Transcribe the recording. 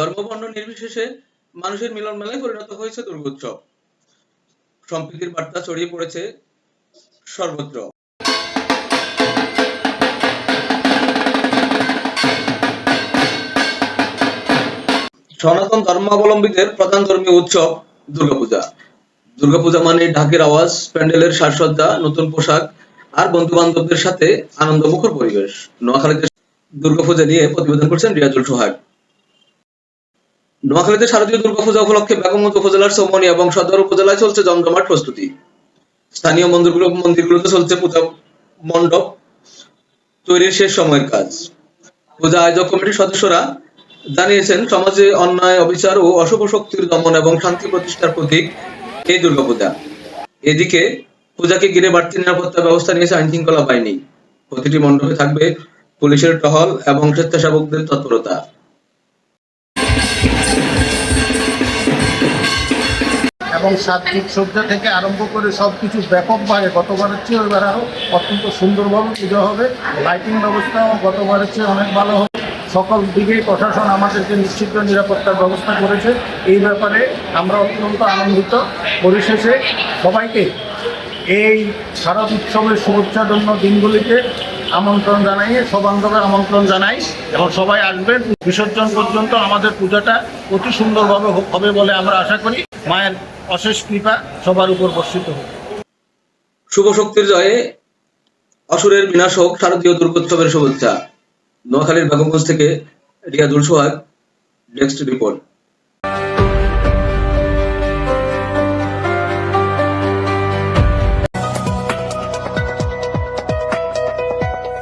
ধর্মবর্ণ নির্বিশেষে মানুষের মিলন মেলায় পরিণত হয়েছে দুর্গোৎসব। সম্প্রীতির বার্তা ছড়িয়ে পড়েছে সর্বত্র। সনাতন ধর্মাবলম্বীদের প্রধান ধর্মীয় উৎসব দুর্গাপূজা। দুর্গাপূজা মানে ঢাকের আওয়াজ, প্যান্ডেলের সাজসজ্জা, নতুন পোশাক আর বন্ধু বান্ধবদের সাথে আনন্দমুখর পরিবেশ। নোয়াখালীতে দুর্গাপূজা নিয়ে প্রতিবেদন করছেন রিয়াজুল সোহাগ। নোয়াখালীতে শারদীয় দুর্গাপূজা উপলক্ষে বেগমগঞ্জ উপজেলার চৌমনি এবং সদর উপজেলায় চলছে জমজমাট প্রস্তুতি। স্থানীয় মন্দিরগুলো, মন্দিরগুলোতে চলছে পূজা মণ্ডপ। তৈরির শেষ সময়ের কাজ। পূজা আয়োজক কমিটির সদস্যরা জানিয়েছেন, সমাজে অন্যায়, অবিচার ও অশুভ শক্তির দমন এবং শান্তি প্রতিষ্ঠার প্রতীক এই দুর্গাপূজা। এদিকে পূজাকে ঘিরে বাড়তি নিরাপত্তা ব্যবস্থা নিয়েছে আইন শৃঙ্খলা বাহিনী। প্রতিটি মণ্ডপে থাকবে পুলিশের টহল এবং স্বেচ্ছাসেবকদের তৎপরতা। এবং সাত্বিক সজ্জা থেকে আরম্ভ করে সব কিছু ব্যাপকভাবে গতবারের চেয়ে এবার আরও অত্যন্ত সুন্দরভাবে পুজো হবে। লাইটিং ব্যবস্থাও গতবারের চেয়ে অনেক ভালো হবে। সকল দিকেই প্রশাসন আমাদেরকে নিশ্চিত নিরাপত্তার ব্যবস্থা করেছে। এই ব্যাপারে আমরা অত্যন্ত আনন্দিত। পরিশেষে সবাইকে এই শারদ উৎসবের শুভেচ্ছাজন্য দিনগুলিতে আমন্ত্রণ জানাই সবান্ধবে আমন্ত্রণ জানাই এবং সবাই আসবেন। বিসর্জন পর্যন্ত আমাদের পূজাটা অতি সুন্দরভাবে হবে বলে আমরা আশা করি। মায়ের অশেষ কৃপা সবার উপর বর্ষিত হোক। শুভ শক্তির জয়ে অসুরের বিনাশ হোক শারদীয় দুর্গোৎসবের শুভেচ্ছা। নোয়াখালীর বেগমগঞ্জ থেকে রিয়াদুল সোহাগ, নেক্সট রিপোর্ট।